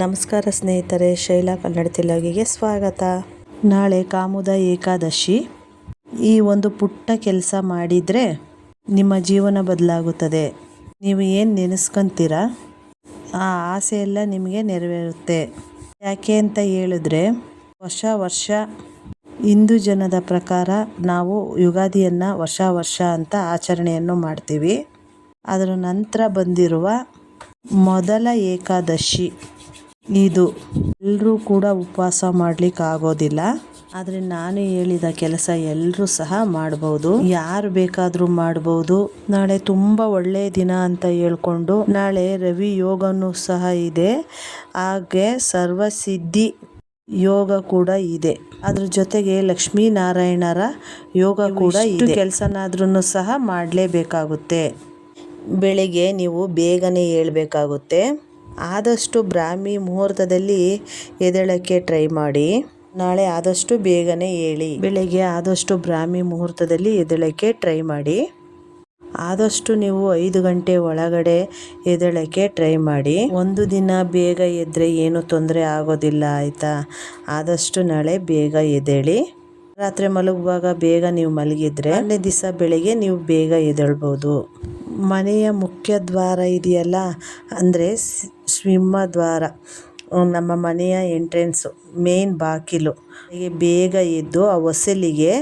ನಮಸ್ಕಾರ ಸ್ನೇಹಿತರೆ, ಶೈಲಾ ಕನ್ನಡ ತಿಲಾಗಿಗೆ ಸ್ವಾಗತ. ನಾಳೆ ಕಾಮುದ ಏಕಾದಶಿ. ಈ ಒಂದು ಪುಟ್ಟ ಕೆಲಸ ಮಾಡಿದರೆ ನಿಮ್ಮ ಜೀವನ ಬದಲಾಗುತ್ತದೆ. ನೀವು ಏನು ನೆನೆಸ್ಕೊಂತೀರ? ಆ ಆಸೆ ಎಲ್ಲ ನಿಮಗೆ ನೆರವೇರುತ್ತೆ. ಯಾಕೆ ಅಂತ ಹೇಳಿದ್ರೆ, ವರ್ಷ ವರ್ಷ ಹಿಂದೂ ಜನದ ಪ್ರಕಾರ ನಾವು ಯುಗಾದಿಯನ್ನು ವರ್ಷ ವರ್ಷ ಅಂತ ಆಚರಣೆಯನ್ನು ಮಾಡ್ತೀವಿ. ಅದರ ನಂತರ ಬಂದಿರುವ ಮೊದಲ ಏಕಾದಶಿ. ಇದು ಎಲ್ಲರೂ ಕೂಡ ಉಪವಾಸ ಮಾಡ್ಲಿಕ್ಕೆ ಆಗೋದಿಲ್ಲ. ಆದರೆ ನಾನು ಹೇಳಿದ ಕೆಲಸ ಎಲ್ಲರೂ ಸಹ ಮಾಡ್ಬೋದು. ಯಾರು ಬೇಕಾದರೂ ಮಾಡ್ಬೋದು. ನಾಳೆ ತುಂಬ ಒಳ್ಳೆಯ ದಿನ ಅಂತ ಹೇಳ್ಕೊಂಡು ನಾಳೆ ರವಿ ಯೋಗನೂ ಸಹ ಇದೆ. ಹಾಗೆ ಸರ್ವಸಿದ್ಧಿ ಯೋಗ ಕೂಡ ಇದೆ. ಅದ್ರ ಜೊತೆಗೆ ಲಕ್ಷ್ಮೀನಾರಾಯಣರ ಯೋಗ ಕೂಡ ಇದೆ. ಕೆಲಸನಾದ್ರೂ ಸಹ ಮಾಡಲೇಬೇಕಾಗುತ್ತೆ. ಬೆಳಿಗ್ಗೆ ನೀವು ಬೇಗನೆ ಏಳಬೇಕಾಗುತ್ತೆ. ಆದಷ್ಟು ಬ್ರಾಹ್ಮಿ ಮುಹೂರ್ತದಲ್ಲಿ ಎದ್ದೇಳೋಕ್ಕೆ ಟ್ರೈ ಮಾಡಿ. ನಾಳೆ ಆದಷ್ಟು ಬೇಗನೆ ಹೇಳಿ ಬೆಳಗ್ಗೆ ಆದಷ್ಟು ಬ್ರಾಹ್ಮಿ ಮುಹೂರ್ತದಲ್ಲಿ ಎದ್ದೇಳೋಕ್ಕೆ ಟ್ರೈ ಮಾಡಿ. ಆದಷ್ಟು ನೀವು ಐದು ಗಂಟೆ ಒಳಗಡೆ ಎದ್ದೇಳೋಕ್ಕೆ ಟ್ರೈ ಮಾಡಿ. ಒಂದು ದಿನ ಬೇಗ ಎದ್ದರೆ ಏನು ತೊಂದರೆ ಆಗೋದಿಲ್ಲ, ಆಯಿತಾ? ಆದಷ್ಟು ನಾಳೆ ಬೇಗ ಎದ್ದೇಳಿ. ರಾತ್ರಿ ಮಲಗುವಾಗ ಬೇಗ ನೀವು ಮಲಗಿದ್ರೆ ಅಲ್ಲೇ ದಿವಸ ಬೆಳಿಗ್ಗೆ ನೀವು ಬೇಗ ಎದ್ದೇಳ್ಬೋದು. ಮನೆಯ ಮುಖ್ಯ ದ್ವಾರ ಇದೆಯಲ್ಲ, ಅಂದರೆ ಸಿಂಹದ್ವಾರ ನಮ್ಮ ಮನೆಯ ಎಂಟ್ರೆನ್ಸು ಮೇನ್ ಬಾಗಿಲು. ಬೇಗ ಎದ್ದು ಆ ಹೊಸಲಿಗೆ,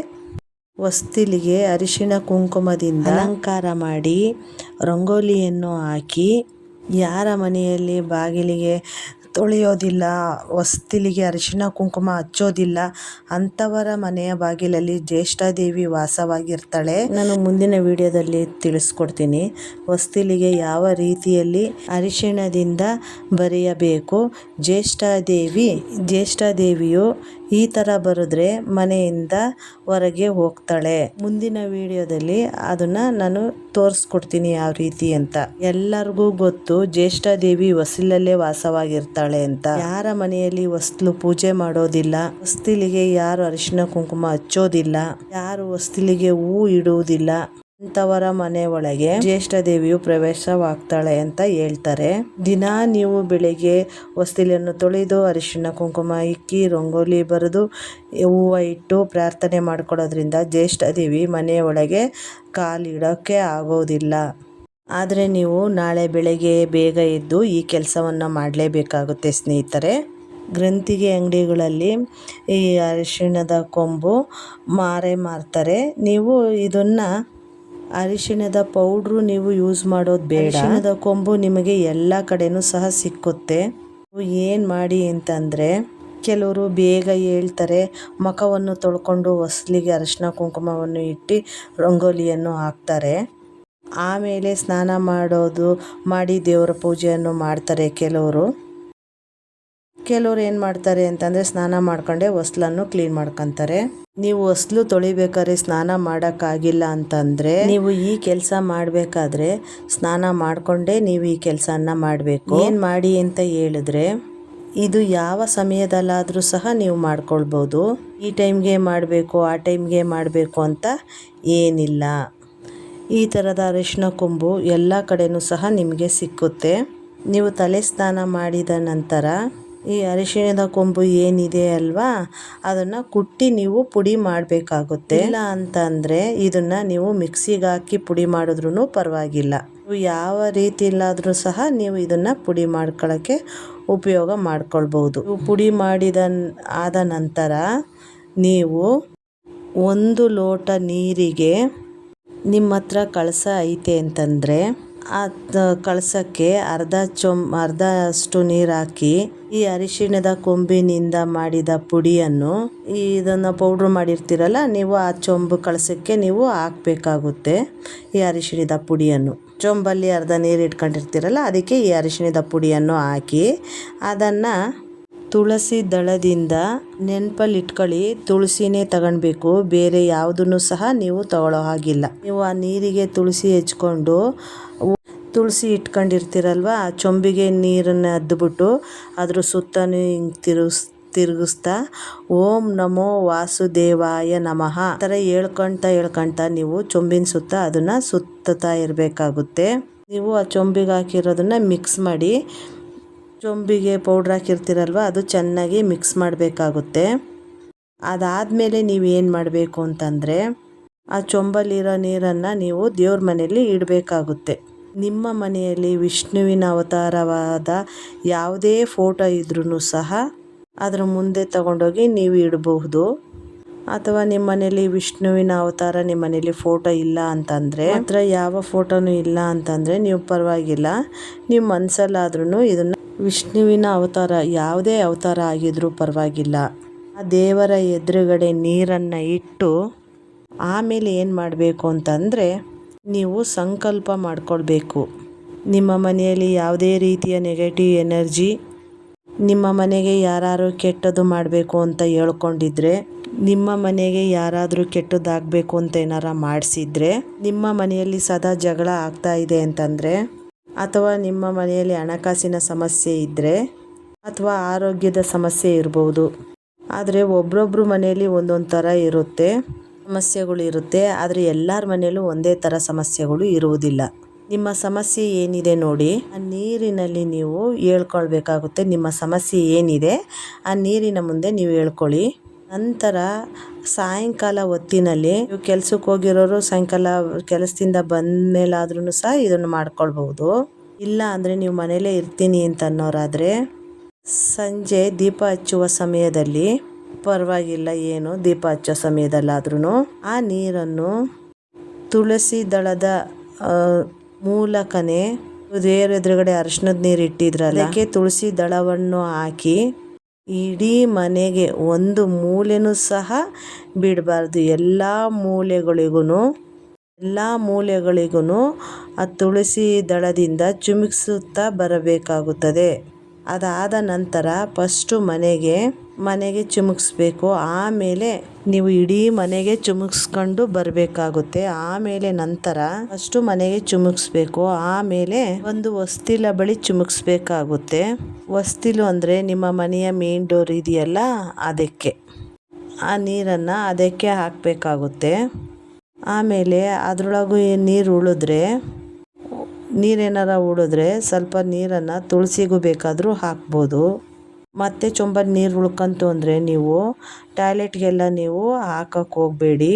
ಹೊಸ್ತಿಲಿಗೆ ಅರಿಶಿಣ ಕುಂಕುಮದಿಂದ ಅಲಂಕಾರ ಮಾಡಿ ರಂಗೋಲಿಯನ್ನು ಹಾಕಿ, ಯಾರ ಮನೆಯಲ್ಲಿ ಬಾಗಿಲಿಗೆ ತೊಳೆಯೋದಿಲ್ಲ, ಹೊಸ್ತಿಲಿಗೆ ಅರಿಶಿಣ ಕುಂಕುಮ ಹಚ್ಚೋದಿಲ್ಲ. ಅಂಥವರ ಮನೆಯ ಬಾಗಿಲಲ್ಲಿ ಜ್ಯೇಷ್ಠಾದೇವಿ ವಾಸವಾಗಿರ್ತಾಳೆ. ನಾನು ಮುಂದಿನ ವಿಡಿಯೋದಲ್ಲಿ ತಿಳಿಸ್ಕೊಡ್ತೀನಿ. ಹೊಸ್ತಿಲಿಗೆ ಯಾವ ರೀತಿಯಲ್ಲಿ ಅರಿಶಿಣದಿಂದ ಬರೆಯಬೇಕು? ಜ್ಯೇಷ್ಠಾದೇವಿ ಜ್ಯೇಷ್ಠಾದೇವಿಯು ಈ ಥರ ಬರೆದ್ರೆ ಮನೆಯಿಂದ ಹೊರಗೆ ಹೋಗ್ತಾಳೆ. ಮುಂದಿನ ವಿಡಿಯೋದಲ್ಲಿ ಅದನ್ನು ನಾನು ತೋರಿಸ್ಕೊಡ್ತೀನಿ ಯಾವ ರೀತಿ ಅಂತ. ಎಲ್ಲರಿಗೂ ಗೊತ್ತು ಜ್ಯೇಷ್ಠಾದೇವಿ ಹೊಸಿಲಲ್ಲೇ ವಾಸವಾಗಿರ್ತಾಳೆ ಅಂತ. ಯಾರ ಮನೆಯಲ್ಲಿ ಹೊಸ್ಲು ಪೂಜೆ ಮಾಡೋದಿಲ್ಲ, ಹೊಸ್ತಿಲಿಗೆ ಯಾರು ಅರಿಶಿನ ಕುಂಕುಮ ಹಚ್ಚೋದಿಲ್ಲ, ಯಾರು ಹೊಸ್ತಿಲಿಗೆ ಹೂ ಇಡುವುದಿಲ್ಲ. ಅಂಥವರ ಮನೆ ಒಳಗೆ ಜ್ಯೇಷ್ಠ ದೇವಿಯು ಪ್ರವೇಶವಾಗ್ತಾಳೆ ಅಂತ ಹೇಳ್ತಾರೆ. ದಿನ ನೀವು ಬೆಳಿಗ್ಗೆ ಹೊಸ್ತಿಲನ್ನು ತೊಳೆದು ಅರಿಶಿಣ, ಕುಂಕುಮ ಇಕ್ಕಿ, ರಂಗೋಲಿ ಬರೆದು ಹೂವು ಇಟ್ಟು ಪ್ರಾರ್ಥನೆ ಮಾಡ್ಕೊಳ್ಳೋದ್ರಿಂದ ಜ್ಯೇಷ್ಠ ದೇವಿ ಮನೆಯೊಳಗೆ ಕಾಲಿಡೋಕ್ಕೆ ಆಗೋದಿಲ್ಲ. ಆದರೆ ನೀವು ನಾಳೆ ಬೆಳಗ್ಗೆ ಬೇಗ ಎದ್ದು ಈ ಕೆಲಸವನ್ನು ಮಾಡಲೇಬೇಕಾಗುತ್ತೆ ಸ್ನೇಹಿತರೆ. ಗ್ರಂಥಿಗೆ ಅಂಗಡಿಗಳಲ್ಲಿ ಈ ಅರಿಶಿಣದ ಕೊಂಬು ಮಾರೇ ಮಾರ್ತಾರೆ. ನೀವು ಇದನ್ನು ಅರಿಶಿಣದ ಪೌಡ್ರು ನೀವು ಯೂಸ್ ಮಾಡೋದು ಬೇಡ. ಅರಿಶಿಣದ ಕೊಂಬು ನಿಮಗೆ ಎಲ್ಲ ಕಡೆನೂ ಸಹ ಸಿಕ್ಕುತ್ತೆ. ಏನು ಮಾಡಿ ಅಂತಂದರೆ, ಕೆಲವರು ಬೇಗ ಹೇಳ್ತಾರೆ ಮುಖವನ್ನು ತೊಳ್ಕೊಂಡು ಹೊಸ್ಲಿಗೆ ಅರಿಶಿನ ಕುಂಕುಮವನ್ನು ಇಟ್ಟು ರಂಗೋಲಿಯನ್ನು ಹಾಕ್ತಾರೆ. ಆಮೇಲೆ ಸ್ನಾನ ಮಾಡೋದು, ಮಾಡಿ ದೇವರ ಪೂಜೆಯನ್ನು ಮಾಡ್ತಾರೆ ಕೆಲವರು. ಕೆಲವ್ರು ಏನು ಮಾಡ್ತಾರೆ ಅಂತಂದರೆ ಸ್ನಾನ ಮಾಡ್ಕೊಂಡೆ ಹೊಸ್ಲನ್ನು ಕ್ಲೀನ್ ಮಾಡ್ಕೊತಾರೆ. ನೀವು ಹೊಸ್ಲು ತೊಳಿಬೇಕಾದ್ರೆ ಸ್ನಾನ ಮಾಡೋಕ್ಕಾಗಿಲ್ಲ ಅಂತಂದರೆ ನೀವು ಈ ಕೆಲಸ ಮಾಡಬೇಕಾದ್ರೆ ಸ್ನಾನ ಮಾಡಿಕೊಂಡೇ ನೀವು ಈ ಕೆಲಸನ ಮಾಡಬೇಕು. ಏನು ಮಾಡಿ ಅಂತ ಹೇಳಿದ್ರೆ ಇದು ಯಾವ ಸಮಯದಲ್ಲಾದರೂ ಸಹ ನೀವು ಮಾಡ್ಕೊಳ್ಬೋದು. ಈ ಟೈಮ್ಗೆ ಮಾಡಬೇಕು, ಆ ಟೈಮ್ಗೆ ಮಾಡಬೇಕು ಅಂತ ಏನಿಲ್ಲ. ಈ ಥರದ ಅರಿಶಿನ ಕೊಂಬು ಎಲ್ಲ ಕಡೆಯೂ ಸಹ ನಿಮಗೆ ಸಿಕ್ಕುತ್ತೆ. ನೀವು ತಲೆ ಸ್ನಾನ ಮಾಡಿದ ನಂತರ ಈ ಅರಿಶಿಣದ ಕೊಂಬು ಏನಿದೆ ಅಲ್ವಾ? ಅದನ್ನು ಕುಟ್ಟಿ ನೀವು ಪುಡಿ ಮಾಡಬೇಕಾಗುತ್ತೆ. ಇಲ್ಲ ಅಂತಂದರೆ ಇದನ್ನು ನೀವು ಮಿಕ್ಸಿಗೆ ಹಾಕಿ ಪುಡಿ ಮಾಡಿದ್ರೂ ಪರವಾಗಿಲ್ಲ. ಯಾವ ರೀತಿಯಲ್ಲಾದರೂ ಸಹ ನೀವು ಇದನ್ನು ಪುಡಿ ಮಾಡ್ಕೊಳ್ಳೋಕ್ಕೆ ಉಪಯೋಗ ಮಾಡ್ಕೊಳ್ಬೋದು ಪುಡಿ ಮಾಡಿದ ಆದ ನಂತರ ನೀವು ಒಂದು ಲೋಟ ನೀರಿಗೆ ನಿಮ್ಮ ಹತ್ರ ಕಳಸ ಐತೆ ಅಂತಂದರೆ ಆ ಕಳಸಕ್ಕೆ ಅರ್ಧ ಚೊಂ ಅರ್ಧ ಅಷ್ಟು ನೀರು ಹಾಕಿ, ಈ ಅರಿಶಿಣದ ಕೊಂಬಿನಿಂದ ಮಾಡಿದ ಪುಡಿಯನ್ನು ಇದನ್ನು ಪೌಡ್ರ್ ಮಾಡಿರ್ತೀರಲ್ಲ, ನೀವು ಆ ಚೊಂಬು ಕಳಸಕ್ಕೆ ನೀವು ಹಾಕಬೇಕಾಗುತ್ತೆ ಈ ಅರಿಶಿಣದ ಪುಡಿಯನ್ನು. ಚೊಂಬಲ್ಲಿ ಅರ್ಧ ನೀರು ಇಟ್ಕೊಂಡಿರ್ತೀರಲ್ಲ, ಅದಕ್ಕೆ ಈ ಅರಿಶಿಣದ ಪುಡಿಯನ್ನು ಹಾಕಿ, ಅದನ್ನು ತುಳಸಿ ದಳದಿಂದ ನೆನಪಲ್ಲಿ ಇಟ್ಕೊಳ್ಳಿ, ತುಳಸಿನೇ ತಗೊಳ್ಬೇಕು ಬೇರೆ ಯಾವುದನ್ನು ಸಹ ನೀವು ತಗೊಳ್ಳೋ ಹಾಗಿಲ್ಲ. ನೀವು ಆ ನೀರಿಗೆ ತುಳಸಿ ಹೆಚ್ಕೊಂಡು ತುಳಸಿ ಇಟ್ಕೊಂಡಿರ್ತೀರಲ್ವ, ಆ ಚೊಂಬಿಗೆ ನೀರನ್ನು ಅದ್ದುಬಿಟ್ಟು ಅದ್ರ ಸುತ್ತಲೂ ಹಿಂಗೆ ತಿರುಗಿಸ್, ತಿರುಗಿಸ್ತಾ, ಓಂ ನಮೋ ವಾಸುದೇವಾಯ ನಮಃ. ಆ ಥರ ಹೇಳ್ಕೊಳ್ತಾ ಹೇಳ್ಕೊಳ್ತಾ ನೀವು ಚೊಂಬಿನ ಸುತ್ತ ಅದನ್ನು ಸುತ್ತತಾ ಇರಬೇಕಾಗುತ್ತೆ. ನೀವು ಆ ಚೊಂಬಿಗೆ ಹಾಕಿರೋದನ್ನು ಮಿಕ್ಸ್ ಮಾಡಿ, ಚೊಂಬಿಗೆ ಪೌಡ್ರ್ ಹಾಕಿರ್ತೀರಲ್ವ, ಅದು ಚೆನ್ನಾಗಿ ಮಿಕ್ಸ್ ಮಾಡಬೇಕಾಗುತ್ತೆ. ಅದಾದಮೇಲೆ ನೀವು ಏನು ಮಾಡಬೇಕು ಅಂತಂದರೆ, ಆ ಚೊಂಬಲ್ಲಿರೋ ನೀರನ್ನು ನೀವು ದೇವ್ರ ಮನೆಯಲ್ಲಿ ಇಡಬೇಕಾಗುತ್ತೆ. ನಿಮ್ಮ ಮನೆಯಲ್ಲಿ ವಿಷ್ಣುವಿನ ಅವತಾರವಾದ ಯಾವುದೇ ಫೋಟೋ ಇದ್ರೂ ಸಹ ಅದರ ಮುಂದೆ ತಗೊಂಡೋಗಿ ನೀವು ಇಡಬಹುದು. ಅಥವಾ ನಿಮ್ಮ ಮನೇಲಿ ವಿಷ್ಣುವಿನ ಅವತಾರ, ನಿಮ್ಮ ಮನೇಲಿ ಫೋಟೋ ಇಲ್ಲ ಅಂತಂದರೆ ಹತ್ರ ಯಾವ ಫೋಟೋನು ಇಲ್ಲ ಅಂತಂದರೆ ನೀವು ಪರವಾಗಿಲ್ಲ. ನಿಮ್ಮ ಮನಸ್ಸಲ್ಲಾದ್ರೂ ಇದನ್ನು ವಿಷ್ಣುವಿನ ಅವತಾರ, ಯಾವುದೇ ಅವತಾರ ಆಗಿದ್ರೂ ಪರವಾಗಿಲ್ಲ. ಆ ದೇವರ ಎದುರುಗಡೆ ನೀರನ್ನು ಇಟ್ಟು ಆಮೇಲೆ ಏನು ಮಾಡಬೇಕು ಅಂತಂದರೆ ನೀವು ಸಂಕಲ್ಪ ಮಾಡಿಕೊಳ್ಬೇಕು. ನಿಮ್ಮ ಮನೆಯಲ್ಲಿ ಯಾವುದೇ ರೀತಿಯ ನೆಗೆಟಿವ್ ಎನರ್ಜಿ ನಿಮ್ಮ ಮನೆಗೆ ಯಾರಾದ್ರು ಕೆಟ್ಟದ್ದು ಮಾಡಬೇಕು ಅಂತ ಹೇಳ್ಕೊಂಡಿದ್ರೆ, ನಿಮ್ಮ ಮನೆಗೆ ಯಾರಾದರೂ ಕೆಟ್ಟದ್ದಾಗಬೇಕು ಅಂತ ಏನಾರ ಮಾಡಿಸಿದ್ರೆ, ನಿಮ್ಮ ಮನೆಯಲ್ಲಿ ಸದಾ ಜಗಳ ಆಗ್ತಾ ಇದೆ ಅಂತಂದರೆ, ಅಥವಾ ನಿಮ್ಮ ಮನೆಯಲ್ಲಿ ಹಣಕಾಸಿನ ಸಮಸ್ಯೆ ಇದ್ದರೆ ಅಥವಾ ಆರೋಗ್ಯದ ಸಮಸ್ಯೆ ಇರ್ಬೋದು. ಆದರೆ ಒಬ್ರೊಬ್ರ ಮನೆಯಲ್ಲಿ ಒಂದೊಂದು ಥರ ಇರುತ್ತೆ. ಸಮಸ್ಯೆಗಳು ಇರುತ್ತೆ, ಆದರೆ ಎಲ್ಲರ ಮನೆಯಲ್ಲೂ ಒಂದೇ ಥರ ಸಮಸ್ಯೆಗಳು ಇರುವುದಿಲ್ಲ. ನಿಮ್ಮ ಸಮಸ್ಯೆ ಏನಿದೆ ನೋಡಿ, ಆ ನೀರಿನಲ್ಲಿ ನೀವು ಹೇಳ್ಕೊಳ್ಬೇಕಾಗುತ್ತೆ ನಿಮ್ಮ ಸಮಸ್ಯೆ ಏನಿದೆ, ಆ ನೀರಿನ ಮುಂದೆ ನೀವು ಹೇಳ್ಕೊಳ್ಳಿ. ನಂತರ ಸಾಯಂಕಾಲ ಹೊತ್ತಿನಲ್ಲಿ ನೀವು ಕೆಲಸಕ್ಕೆ ಹೋಗಿರೋರು ಸಾಯಂಕಾಲ ಕೆಲಸದಿಂದ ಬಂದ ಮೇಲಾದ್ರೂ ಸಹ ಇದನ್ನು ಮಾಡ್ಕೊಳ್ಬಹುದು. ಇಲ್ಲ ಅಂದರೆ ನೀವು ಮನೇಲೇ ಇರ್ತೀನಿ ಅಂತ ಅನ್ನೋರಾದರೆ, ಸಂಜೆ ದೀಪ ಹಚ್ಚುವ ಸಮಯದಲ್ಲಿ ಪರವಾಗಿಲ್ಲ ಏನು ದೀಪ ಹಚ್ಚೋ ಸಮಯದಲ್ಲಾದ್ರೂ ಆ ನೀರನ್ನು ತುಳಸಿ ದಳದ ಮೂಲಕನೇ ದೇವ್ರ ಎದುರುಗಡೆ ಅರಿಶಿನದ ನೀರು ಇಟ್ಟಿದ್ರಲ್ಲ, ಅದಕ್ಕೆ ತುಳಸಿ ದಳವನ್ನು ಹಾಕಿ ಇಡೀ ಮನೆಗೆ ಒಂದು ಮೂಲೆನೂ ಸಹ ಬಿಡಬಾರ್ದು. ಎಲ್ಲ ಮೂಲೆಗಳಿಗೂ ಎಲ್ಲ ಮೂಲೆಗಳಿಗೂ ಆ ತುಳಸಿ ದಳದಿಂದ ಚುಮುಕಿಸುತ್ತಾ ಬರಬೇಕಾಗುತ್ತದೆ. ಅದಾದ ನಂತರ ಫಸ್ಟು ಮನೆಗೆ ಮನೆಗೆ ಚಿಮುಕಿಸ್ಬೇಕು. ಆಮೇಲೆ ನೀವು ಇಡೀ ಮನೆಗೆ ಚಿಮುಕ್ಸ್ಕೊಂಡು ಬರಬೇಕಾಗುತ್ತೆ. ಆಮೇಲೆ ನಂತರ ಫಸ್ಟು ಮನೆಗೆ ಚಿಮುಕಿಸ್ಬೇಕು. ಆಮೇಲೆ ಒಂದು ವಸ್ತಿಲ ಬಳಿ ಚಿಮುಕಿಸ್ಬೇಕಾಗುತ್ತೆ. ವಸ್ತಿಲು ಅಂದರೆ ನಿಮ್ಮ ಮನೆಯ ಮೇನ್ ಡೋರ್ ಇದೆಯಲ್ಲ, ಅದಕ್ಕೆ. ಆ ನೀರನ್ನು ಅದಕ್ಕೆ ಹಾಕಬೇಕಾಗುತ್ತೆ. ಆಮೇಲೆ ಅದರೊಳಗೂ ನೀರು ಉಳಿದ್ರೆ ನೀರೇನಾರ ಉಳಿದ್ರೆ ಸ್ವಲ್ಪ ನೀರನ್ನು ತುಳಸಿಗೂ ಬೇಕಾದರೂ ಹಾಕ್ಬೋದು. ಮತ್ತು ಚೊಂಬಲ್ಲಿ ನೀರು ಉಳ್ಕಂತು ಅಂದರೆ ನೀವು ಟಾಯ್ಲೆಟ್ಗೆಲ್ಲ ನೀವು ಹಾಕಕ್ಕೆ ಹೋಗಬೇಡಿ.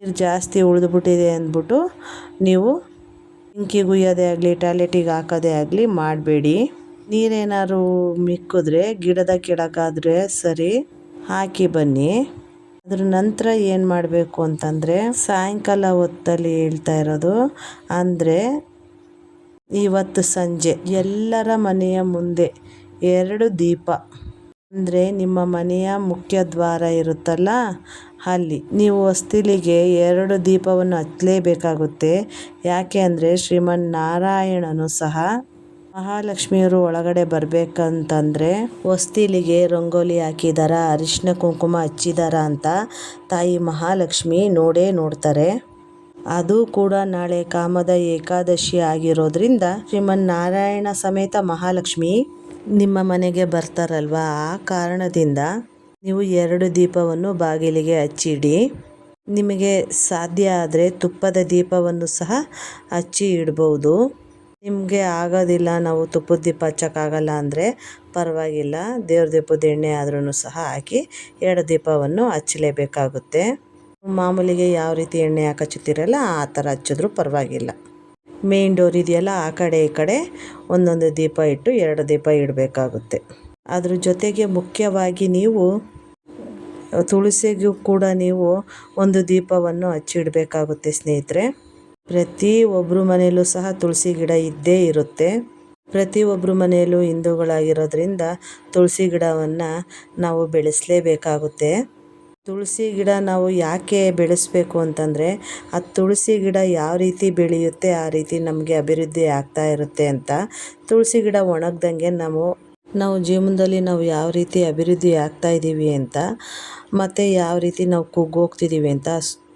ನೀರು ಜಾಸ್ತಿ ಉಳಿದ್ಬಿಟ್ಟಿದೆ ಅಂದ್ಬಿಟ್ಟು ನೀವು ಸಿಂಕಿಗೆ ಉಯ್ಯೋದೇ ಆಗಲಿ, ಟಾಯ್ಲೆಟಿಗೆ ಹಾಕೋದೇ ಆಗಲಿ ಮಾಡಬೇಡಿ. ನೀರೇನಾದ್ರು ಮಿಕ್ಕಿದ್ರೆ, ಗಿಡದ ಕೆಳಗಾದರೆ ಸರಿ, ಹಾಕಿ ಬನ್ನಿ. ಅದ್ರ ನಂತರ ಏನು ಮಾಡಬೇಕು ಅಂತಂದರೆ ಸಾಯಂಕಾಲ ಹೊತ್ತಲ್ಲಿ ಹೇಳ್ತಾ ಇರೋದು ಅಂದರೆ ಇವತ್ತು ಸಂಜೆ ಎಲ್ಲರ ಮನೆಯ ಮುಂದೆ ಎರಡು ದೀಪ. ಅಂದರೆ ನಿಮ್ಮ ಮನೆಯ ಮುಖ್ಯ ದ್ವಾರ ಇರುತ್ತಲ್ಲ? ಅಲ್ಲಿ. ನೀವು ಹೊಸ್ತಿಲಿಗೆ ಎರಡು ದೀಪವನ್ನು ಹಚ್ಚಲೇಬೇಕಾಗುತ್ತೆ. ಯಾಕೆ ಅಂದರೆ ಶ್ರೀಮನ್ ನಾರಾಯಣನು ಸಹ ಮಹಾಲಕ್ಷ್ಮಿಯವರು ಒಳಗಡೆ ಬರಬೇಕಂತಂದರೆ ಹೊಸ್ತಿಲಿಗೆ ರಂಗೋಲಿ ಹಾಕಿದಾರ ಅರಿಶಿನ ಕುಂಕುಮ ಹಚ್ಚಿದಾರ ಅಂತ ತಾಯಿ ಮಹಾಲಕ್ಷ್ಮಿ ನೋಡೇ ನೋಡ್ತಾರೆ. ಅದು ಕೂಡ ನಾಳೆ ಕಾಮದ ಏಕಾದಶಿ ಆಗಿರೋದ್ರಿಂದ ಶ್ರೀಮನ್ನಾರಾಯಣ ಸಮೇತ ಮಹಾಲಕ್ಷ್ಮಿ ನಿಮ್ಮ ಮನೆಗೆ ಬರ್ತಾರಲ್ವ? ಆ ಕಾರಣದಿಂದ ನೀವು ಎರಡು ದೀಪವನ್ನು ಬಾಗಿಲಿಗೆ ಹಚ್ಚಿಡಿ. ನಿಮಗೆ ಸಾಧ್ಯ ಆದರೆ ತುಪ್ಪದ ದೀಪವನ್ನು ಸಹ ಹಚ್ಚಿ ಇಡ್ಬೋದು. ನಿಮಗೆ ಆಗೋದಿಲ್ಲ, ನಾವು ತುಪ್ಪದ ದೀಪ ಹಚ್ಚೋಕ್ಕಾಗಲ್ಲ ಅಂದರೆ ಪರವಾಗಿಲ್ಲ. ದೇವ್ರ ದೀಪದ ಎಣ್ಣೆ ಆದ್ರೂ ಸಹ ಹಾಕಿ ಎರಡು ದೀಪವನ್ನು ಹಚ್ಚಲೇಬೇಕಾಗುತ್ತೆ. ಮಾಮೂಲಿಗೆ ಯಾವ ರೀತಿ ಎಣ್ಣೆ ಹಾಕಿ ಹಚ್ಚುತ್ತೀರಲ್ಲ, ಆ ಥರ ಹಚ್ಚಿದ್ರೂ ಪರವಾಗಿಲ್ಲ. ಮೇನ್ ಡೋರ್ ಇದೆಯಲ್ಲ, ಆ ಕಡೆ ಈ ಕಡೆ ಒಂದೊಂದು ದೀಪ ಇಟ್ಟು ಎರಡು ದೀಪ ಇಡಬೇಕಾಗುತ್ತೆ. ಅದ್ರ ಜೊತೆಗೆ ಮುಖ್ಯವಾಗಿ ನೀವು ತುಳಸಿಗೂ ಕೂಡ ನೀವು ಒಂದು ದೀಪವನ್ನು ಹಚ್ಚಿಡಬೇಕಾಗುತ್ತೆ ಸ್ನೇಹಿತರೆ. ಪ್ರತಿ ಒಬ್ಬರು ಮನೆಯಲ್ಲೂ ಸಹ ತುಳಸಿ ಗಿಡ ಇದ್ದೇ ಇರುತ್ತೆ. ಪ್ರತಿಯೊಬ್ಬರು ಮನೆಯಲ್ಲೂ ಹಿಂದೂಗಳಾಗಿರೋದ್ರಿಂದ ತುಳಸಿ ಗಿಡವನ್ನು ನಾವು ಬೆಳೆಸಲೇಬೇಕಾಗುತ್ತೆ. ತುಳಸಿ ಗಿಡ ನಾವು ಯಾಕೆ ಬೆಳೆಸಬೇಕು ಅಂತಂದರೆ, ಆ ತುಳಸಿ ಗಿಡ ಯಾವ ರೀತಿ ಬೆಳೆಯುತ್ತೆ ಆ ರೀತಿ ನಮಗೆ ಅಭಿವೃದ್ಧಿ ಆಗ್ತಾ ಇರುತ್ತೆ ಅಂತ. ತುಳಸಿ ಗಿಡ ಒಣಗ್ದಂಗೆ ನಾವು ನಾವು ಜೀವನದಲ್ಲಿ ನಾವು ಯಾವ ರೀತಿ ಅಭಿವೃದ್ಧಿ ಆಗ್ತಾ ಇದ್ದೀವಿ ಅಂತ, ಮತ್ತು ಯಾವ ರೀತಿ ನಾವು ಕುಗ್ಗೋಗ್ತಿದ್ದೀವಿ ಅಂತ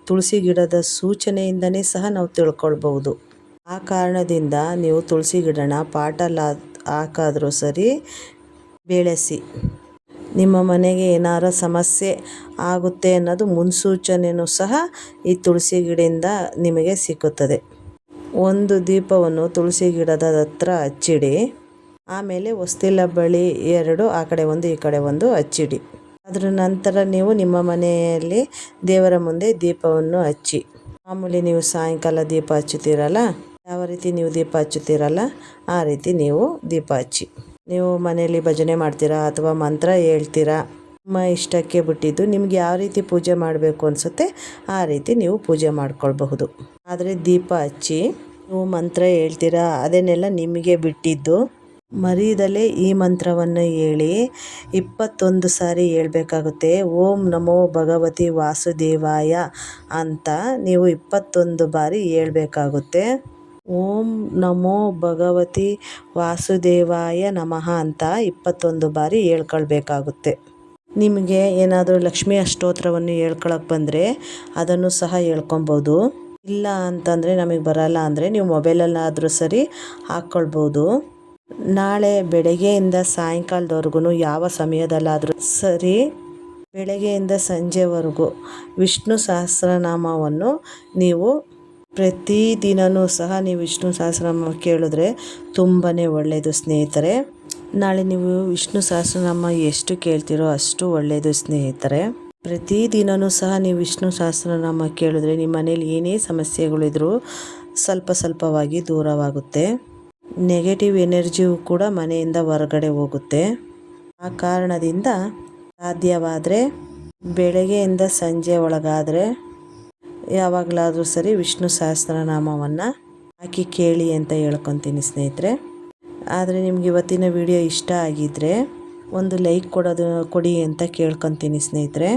ತುಳಸಿ ಗಿಡದ ಸೂಚನೆಯಿಂದನೇ ಸಹ ನಾವು ತಿಳ್ಕೊಳ್ಬೋದು ಆ ಕಾರಣದಿಂದ ನೀವು ತುಳಸಿ ಗಿಡನ ಪಾಟಲ್ಲಿ ಹಾಕಾದರೂ ಸರಿ ಬೆಳೆಸಿ. ನಿಮ್ಮ ಮನೆಗೆ ಏನಾರ ಸಮಸ್ಯೆ ಆಗುತ್ತೆ ಅನ್ನೋದು ಮುನ್ಸೂಚನೆಯೂ ಸಹ ಈ ತುಳಸಿ ಗಿಡದಿಂದ ನಿಮಗೆ ಸಿಕ್ಕುತ್ತದೆ. ಒಂದು ದೀಪವನ್ನು ತುಳಸಿ ಗಿಡದ ಹತ್ರ ಹಚ್ಚಿಡಿ. ಆಮೇಲೆ ಹೊಸ್ತಿಲ ಬಳಿ ಎರಡು, ಆ ಕಡೆ ಒಂದು, ಈ ಕಡೆ ಒಂದು ಹಚ್ಚಿಡಿ. ಅದರ ನಂತರ ನೀವು ನಿಮ್ಮ ಮನೆಯಲ್ಲಿ ದೇವರ ಮುಂದೆ ದೀಪವನ್ನು ಹಚ್ಚಿ. ಮಾಮೂಲಿ ನೀವು ಸಾಯಂಕಾಲ ದೀಪ ಹಚ್ಚುತ್ತೀರಲ್ಲ, ಯಾವ ರೀತಿ ನೀವು ದೀಪ ಹಚ್ಚುತ್ತೀರಲ್ಲ, ಆ ರೀತಿ ನೀವು ದೀಪ ಹಚ್ಚಿ. ನೀವು ಮನೆಯಲ್ಲಿ ಭಜನೆ ಮಾಡ್ತೀರಾ ಅಥವಾ ಮಂತ್ರ ಹೇಳ್ತೀರಾ? ನಿಮ್ಮ ಇಷ್ಟಕ್ಕೆ ಬಿಟ್ಟಿದ್ದು ನಿಮ್ಗೆ ಯಾವ ರೀತಿ ಪೂಜೆ ಮಾಡಬೇಕು ಅನಿಸುತ್ತೆ ಆ ರೀತಿ ನೀವು ಪೂಜೆ ಮಾಡ್ಕೊಳ್ಬಹುದು. ಆದರೆ ದೀಪ ಹಚ್ಚಿ ನೀವು ಮಂತ್ರ ಹೇಳ್ತೀರಾ ಅದನ್ನೆಲ್ಲ ನಿಮಗೆ ಬಿಟ್ಟಿದ್ದು ಮರೀದಲೇ ಈ ಮಂತ್ರವನ್ನು ಹೇಳಿ ಇಪ್ಪತ್ತೊಂದು ಸಾರಿ ಹೇಳ್ಬೇಕಾಗುತ್ತೆ. ಓಂ ನಮೋ ಭಗವತಿ ವಾಸುದೇವಾಯ ಅಂತ ನೀವು ಇಪ್ಪತ್ತೊಂದು ಬಾರಿ ಹೇಳ್ಬೇಕಾಗುತ್ತೆ. ಓಂ ನಮೋ ಭಗವತಿ ವಾಸುದೇವಾಯ ನಮಃ ಅಂತ ಇಪ್ಪತ್ತೊಂದು ಬಾರಿ ಹೇಳ್ಕೊಳ್ಬೇಕಾಗುತ್ತೆ. ನಿಮಗೆ ಏನಾದರೂ ಲಕ್ಷ್ಮಿ ಅಷ್ಟೋತ್ರವನ್ನು ಹೇಳ್ಕೊಳಕ್ಕೆ ಬಂದರೆ ಅದನ್ನು ಸಹ ಹೇಳ್ಕೊಬೋದು ಇಲ್ಲ ಅಂತಂದರೆ ನಮಗೆ ಬರಲ್ಲ ಅಂದರೆ ನೀವು ಮೊಬೈಲಲ್ಲಾದರೂ ಸರಿ ಹಾಕ್ಕೊಳ್ಬೋದು. ನಾಳೆ ಬೆಳಗ್ಗೆಯಿಂದ ಸಾಯಂಕಾಲದವರೆಗೂ ಯಾವ ಸಮಯದಲ್ಲಾದರೂ ಸರಿ ಬೆಳಗ್ಗೆಯಿಂದ ಸಂಜೆವರೆಗೂ ವಿಷ್ಣು ಸಹಸ್ರನಾಮವನ್ನು ನೀವು ಪ್ರತಿದಿನವೂ ಸಹ ನೀವು ವಿಷ್ಣು ಸಹಸ್ರನಾಮ ಕೇಳಿದ್ರೆ ತುಂಬಾ ಒಳ್ಳೆಯದು ಸ್ನೇಹಿತರೆ. ನಾಳೆ ನೀವು ವಿಷ್ಣು ಸಹಸ್ರನಾಮ ಎಷ್ಟು ಕೇಳ್ತೀರೋ ಅಷ್ಟು ಒಳ್ಳೆಯದು ಸ್ನೇಹಿತರೆ. ಪ್ರತಿದಿನವೂ ಸಹ ನೀವು ವಿಷ್ಣು ಸಹಸ್ರನಾಮ ಕೇಳಿದ್ರೆ ನಿಮ್ಮ ಮನೇಲಿ ಏನೇ ಸಮಸ್ಯೆಗಳಿದ್ರೂ ಸ್ವಲ್ಪ ಸ್ವಲ್ಪವಾಗಿ ದೂರವಾಗುತ್ತೆ. ನೆಗೆಟಿವ್ ಎನರ್ಜಿಯು ಕೂಡ ಮನೆಯಿಂದ ಹೊರಗಡೆ ಹೋಗುತ್ತೆ. ಆ ಕಾರಣದಿಂದ ಸಾಧ್ಯವಾದರೆ ಬೆಳಗ್ಗೆಯಿಂದ ಸಂಜೆ ಒಳಗಾದರೆ ಯಾವಾಗಲಾದರೂ ಸರಿ ವಿಷ್ಣು ಸಹಸ್ರನಾಮವನ್ನು ಹಾಕಿ ಕೇಳಿ ಅಂತ ಹೇಳ್ಕೊತೀನಿ ಸ್ನೇಹಿತರೆ. ಆದರೆ ನಿಮ್ಗೆ ಇವತ್ತಿನ ವಿಡಿಯೋ ಇಷ್ಟ ಆಗಿದ್ದರೆ ಒಂದು ಲೈಕ್ ಕೊಡೋದು, ಕೊಡಿ ಅಂತ ಕೇಳ್ಕೊತೀನಿ ಸ್ನೇಹಿತರೆ.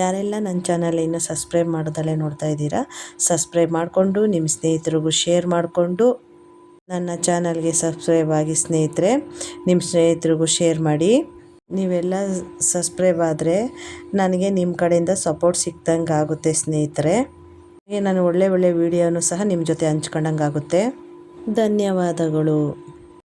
ಯಾರೆಲ್ಲ ನನ್ನ ಚಾನಲ್ ಇನ್ನೂ ಸಬ್ಸ್ಕ್ರೈಬ್ ಮಾಡೋದಲ್ಲೇ ನೋಡ್ತಾ ಇದ್ದೀರಾ, ಸಬ್ಸ್ಕ್ರೈಬ್ ಮಾಡಿಕೊಂಡು ನಿಮ್ಮ ಸ್ನೇಹಿತರಿಗೂ ಶೇರ್ ಮಾಡಿಕೊಂಡು ನನ್ನ ಚಾನಲ್ಗೆ ಸಬ್ಸ್ಕ್ರೈಬ್ ಆಗಿ ಸ್ನೇಹಿತರೆ ನಿಮ್ಮ ಸ್ನೇಹಿತರಿಗೂ ಶೇರ್ ಮಾಡಿ. ನೀವೆಲ್ಲ ಸಬ್ಸ್ಕ್ರೈಬ್ ಆದರೆ ನನಗೆ ನಿಮ್ಮ ಕಡೆಯಿಂದ ಸಪೋರ್ಟ್ ಸಿಕ್ದಂಗೆ ಆಗುತ್ತೆ ಸ್ನೇಹಿತರೆ. ನಾನು ಒಳ್ಳೆ ಒಳ್ಳೆ ವಿಡಿಯೋನು ಸಹ ನಿಮ್ಮ ಜೊತೆ ಹಂಚ್ಕೊಂಡಂಗಾಗುತ್ತೆ. ಧನ್ಯವಾದಗಳು.